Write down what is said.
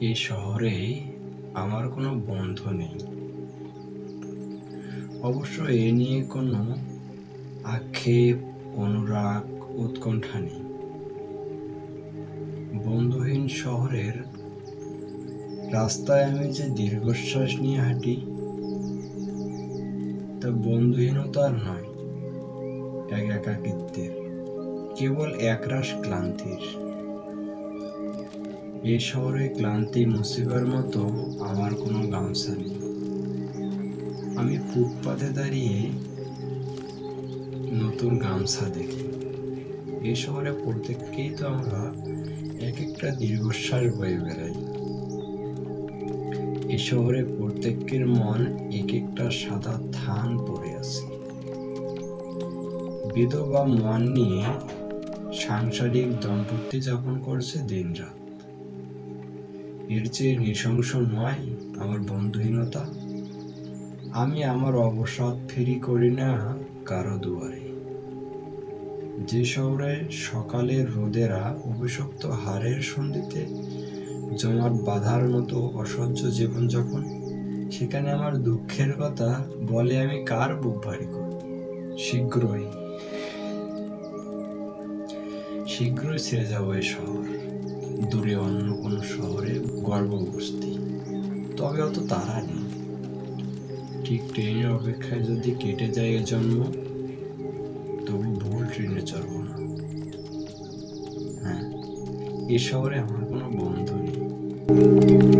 এই শহরে আমার কোনো বন্ধু নেই। অবশ্য এ নিয়ে কোনো আক্ষেপ, অনুরাগ, উৎকণ্ঠা নেই। বন্ধুহীন শহরের রাস্তায় আমি যে দীর্ঘশ্বাস নিয়ে হাঁটি, তা বন্ধুহীনতার নয়, এক একাকিত্বের, কেবল একরাশ ক্লান্তির। এ শহরে ক্লান্তি মুসিবার মতো আমার কোনো গামছা নেই। আমি ফুটপাতে দাঁড়িয়ে নতুন গামছা দেখি। এ শহরে প্রত্যেককেই তো আমরা এক একটা দীর্ঘশ্বাস বয়ে বেড়াই। এ শহরে প্রত্যেকের মন এক একটা সাদা থান পড়ে আছে। বিধবা মন নিয়ে সাংসারিক দম্পতি যাপন করছে দিনরাত। এর চেয়ে নৃশংস নয় আমার বন্ধুহীনতা। আমি আমার অবসাদ ফেরি করি না কারও দুয়ারে। যে শহরে সকালের রোদেরা অভিশপ্ত হারের সন্ধিতে জমাট বাঁধার মতো অসহ্য জীবনযাপন, সেখানে আমার দুঃখের কথা বলে আমি কার বুক ভারী করব? শীঘ্রই শীঘ্রই ছেড়ে যাব এই শহর, দূরে অন্য কোনো শহরে গর্ভবস্তি তবে অত তারা নেই। ঠিক ট্রেনের অপেক্ষায় যদি কেটে যায় এ জন্ম, তবু ভুল ট্রেনে চড়ব না। হ্যাঁ এ শহরে আমার কোনো বন্ধু নেই।